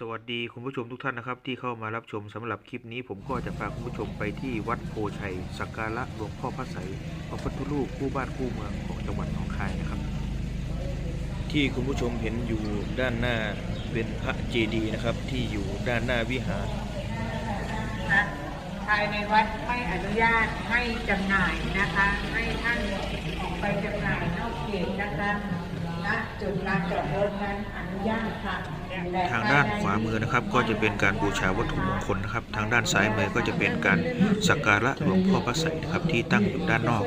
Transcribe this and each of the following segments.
สวัสดีคุณผู้ชมทุกท่านนะครับ ที่เข้ามารับชมสำหรับคลิปนี้ ผมก็จะพาคุณผู้ชมไปที่วัดโพชัย สักการะหลวงพ่อพระไสยพระพุทธรูปคู่บ้านคู่เมืองของจังหวัดหนองคายนะครับ ที่คุณผู้ชมเห็นอยู่ด้านหน้าเป็นพระเจดีย์นะครับ ที่อยู่ด้านหน้าวิหารภายในวัดไม่อนุญาตให้จำหน่ายนะคะ ให้ท่านออกไปจำหน่ายนอกเขตนะคะ จุดลานจอดรถนั้นอนุญาตค่ะแต่ทางด้านขวามือนะครับก็จะเป็นการบูชาวัตถุมงคลนะครับ ทางด้านซ้ายมือก็จะเป็นการสักการะหลวงพ่อพระไสยนะครับที่ตั้งอยู่ด้านนอก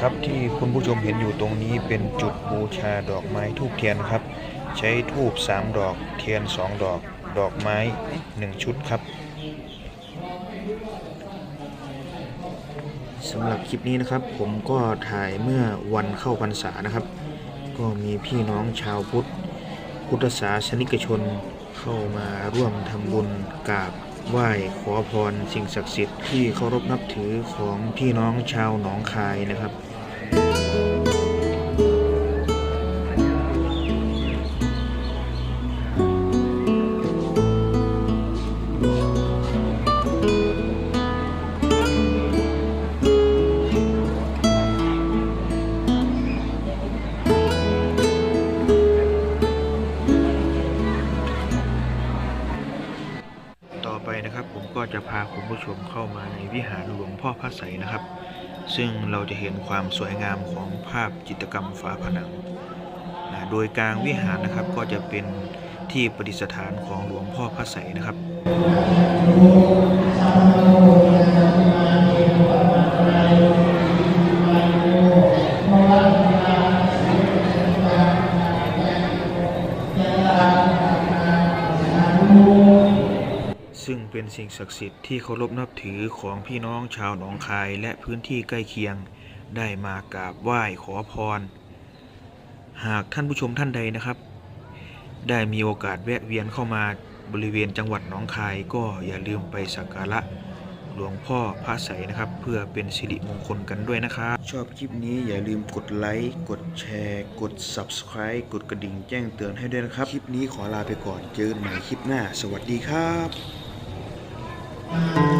ครับที่คุณผู้ชมเห็นอยู่ตรงนี้เป็นจุดบูชาดอกไม้ทูบเทียนครับ ใช้ทูบ3ดอกเทียน2ดอก ดอกไม้1ชุดครับ สำหรับคลิปนี้นะครับ ผมก็ถ่ายเมื่อวันเข้าพรรษานะครับ ก็มีพี่น้องชาวพุทธ พุทธศาสนิกชนเข้ามาร่วมทำบุญกราบไหว้ขอพรสิ่งศักดิ์สิทธิ์ที่เคารพนับถือของพี่น้องชาวหนองคายนะครับ ก็จะพาคุณผู้ชมเข้ามาในวิหารหลวงพ่อพระใสนะครับ ซึ่งเราจะเห็นความสวยงามของภาพจิตรกรรมฝาผนังนะโดยกลางวิหารนะครับก็จะเป็นที่ประดิษฐานของหลวงพ่อพระใสนะครับ เป็นสิ่งศักดิ์สิทธิ์ที่เคารพนับถือของพี่น้องชาวหนองคายและพื้นที่ใกล้เคียง ได้มากราบไหว้ขอพร หากท่านผู้ชมท่านใดนะครับ ได้มีโอกาสแวะเวียนเข้ามาบริเวณจังหวัดหนองคายก็อย่าลืมไปสักการะหลวงพ่อพระไสยนะครับ เพื่อเป็นสิริมงคลกันด้วยนะครับ ชอบคลิปนี้อย่าลืมกดไลค์ กดแชร์ กด Subscribe กดกระดิ่งแจ้งเตือนให้ด้วยนะครับ คลิปนี้ขอลาไปก่อนเจอกันใหม่คลิปหน้า สวัสดีครับ Thank you.